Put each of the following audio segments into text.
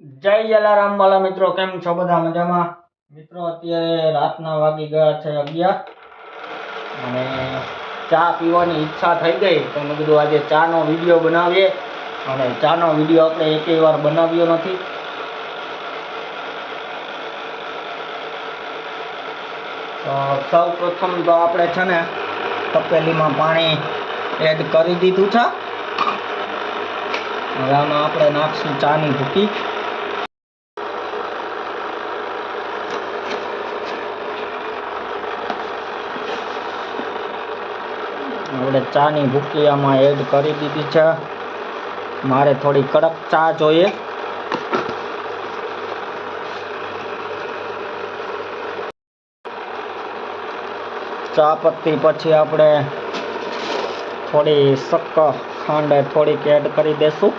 જય જલારામ વાલા મિત્રો, કેમ છો બધા મજામાં? મિત્રો, અત્યારે રાતના વાગી ગયા છે અગિયાર અને ચા પીવાની ઈચ્છા થઈ ગઈ તો મેં કીધું આજે ચાનો વીડિયો બનાવીએ અને ચાનો વીડિયો આપણે એકેય વાર બનાવ્યો નથી. સૌ પ્રથમ તો આપણે છે ને તપેલીમાં પાણી એડ કરી દીધું છે. હવે આમાં આપણે નાખશું ચાની ભૂકી. આપણે ચાની ભૂકી આમાં એડ કરી દીધી છે. મારે થોડી કડક ચા જોઈએ. ચા પત્તી પછી આપણે થોડી શક્કર ખાંડ થોડીક એડ કરી દેશું.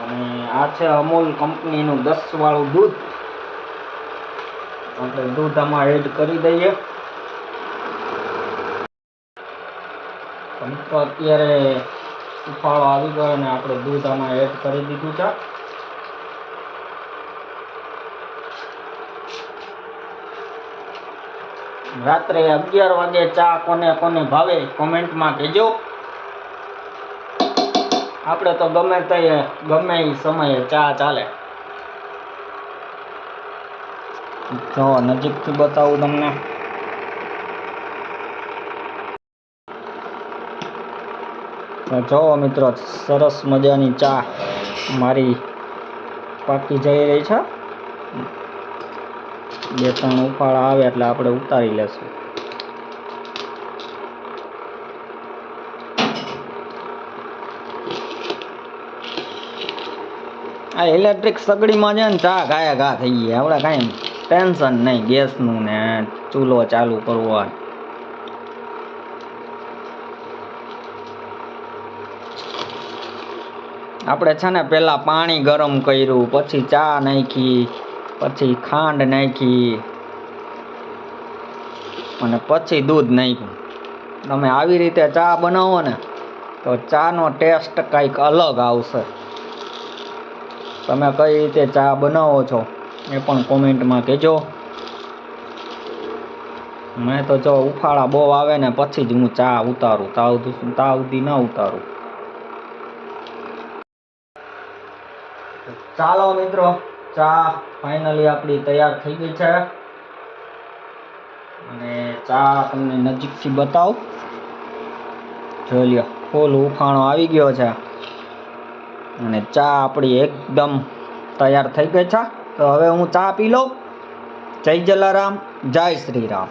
અને આ છે અમૂલ કંપનીનું દસ વાળું દૂધ. આપણે દૂધ આમાં એડ કરી દઈએ. અત્યારે ઉફાળો આવી ગયો અને આપણે દૂધ આમાં એડ કરી દીધું છે. રાત્રે અગિયાર વાગે ચા કોને કોને ભાવે કોમેન્ટમાં કહેજો. આપણે તો ગમે તે, ગમે એ સમયે ચા ચાલે. જો, નજીકથી બતાવું તમને. જો મિત્રો, સરસ મજાની ચા મારી પાકી જઈ રહી છે. બે ત્રણ ઉફાળા આવે એટલે આપણે ઉતારી લેશું. આ ઇલેક્ટ્રિક સગડીમાં છે ને ચા ગાયા ઘા થઈ ગઈ. આપણે કાંઈ ટેન્શન નહીં, ગેસનું ને ચૂલો ચાલુ કરવો આપણે છે ને પહેલાં પાણી ગરમ કર્યું, પછી ચા નાખી, પછી ખાંડ નાખી અને પછી દૂધ નાખ્યું. તમે આવી રીતે ચા બનાવો ને, તો ચાનો ટેસ્ટ કંઈક અલગ આવશે. તમે કઈ રીતે ચા બનાવો છો એ પણ કોમેન્ટમાં કહેજો. મેં તો જો ઉફાળા બહુ આવે ને, પછી જ હું ચા ઉતારું. તાવ તાવ ના ન ઉતારું. ચાલો મિત્રો, ચા ફાઇનલી આપણી તૈયાર થઈ ગઈ છે. અને ચા તમને નજીકથી બતાવ. જોઈ લ્યો ફૂલ ઉફાણો આવી ગયો છે. અને ચા આપણી એકદમ તૈયાર થઈ ગઈ છે. તો હવે હું ચા પી લઉં. જય જલારામ, જય શ્રી રામ.